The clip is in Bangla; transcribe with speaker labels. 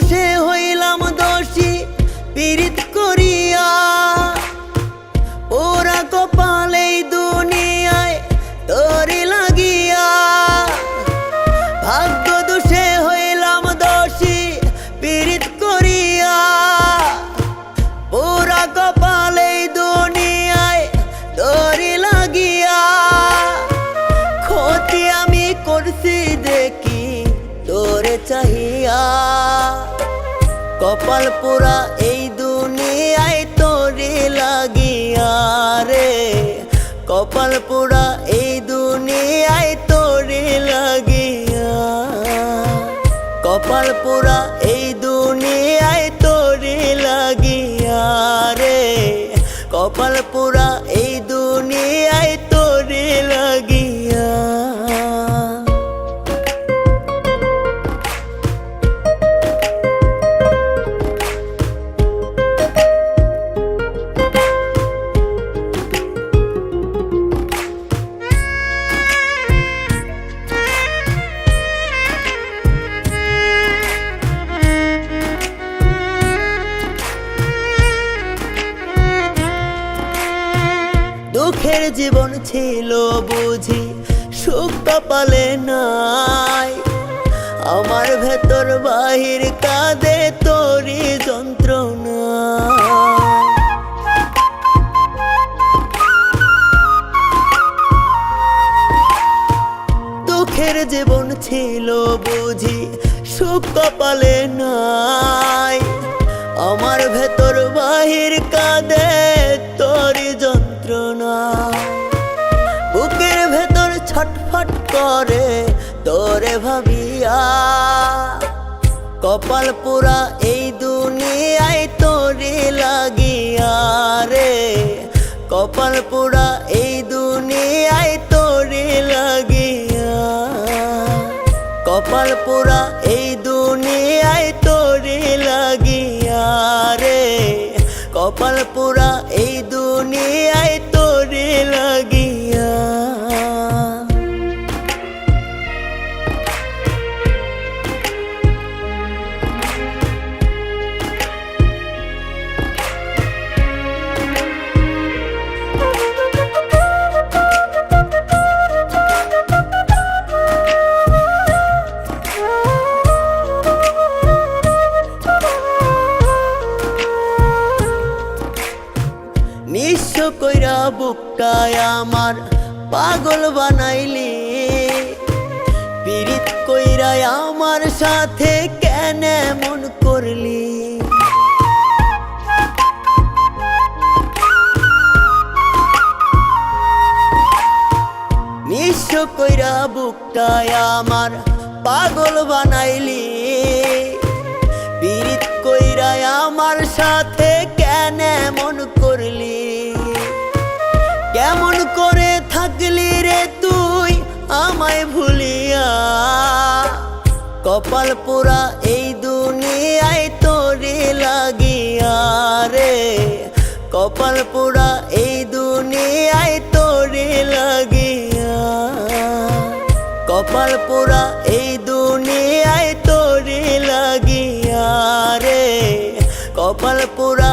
Speaker 1: shiva কপাল পোড়া এই দুনিয়ায় তোরে লাগিয়া রে কপাল পোড়া এই দুনিয়ায় তোরে লাগিয়া কপাল পোড়া এই দুনিয়ায় তোরে লাগিয়া রে। কপাল পোড়া এই দুঃখের জীবন ছিল বুঝি, সুখ কপালে নাই। আমার ভেতর বাহির কাঁদে তোরি যন্ত্রণা। দুঃখের জীবন ছিল বুঝি, সুখ কপালে বুকের ভেতর ছটফট করে, তোরে ভাবিয়া। কপাল পুরা এই দুনিয়ায় তোরে লাগিয়া রে। কপাল পুরা এই দুনিয়ায় তোরে লাগিয়া। কপাল পুরা এই দুনিয়ায় তোরে লাগিয়া রে। কপাল পুরা এই দুনিয়ায় তোরে কইরা বুকটায় আমার পাগল বানাইলি। পীড়িত কইরা আমার সাথে কেন এমন করলি? কইরা বুকটায় আমার পাগল বানাইলি। পীড়িত কইরা আমার সাথে কেমন করে থাকলি রে তুই আমায় ভুলিয়া? কপাল পোড়া এই দুনিয়ায় তোরে লাগিয়া রে। কপাল পোড়া এই দুনিয়ায় তোরে লাগিয়া। কপাল পোড়া এই দুনিয়ায় তোরে লাগিয়া রে। কপাল পোড়া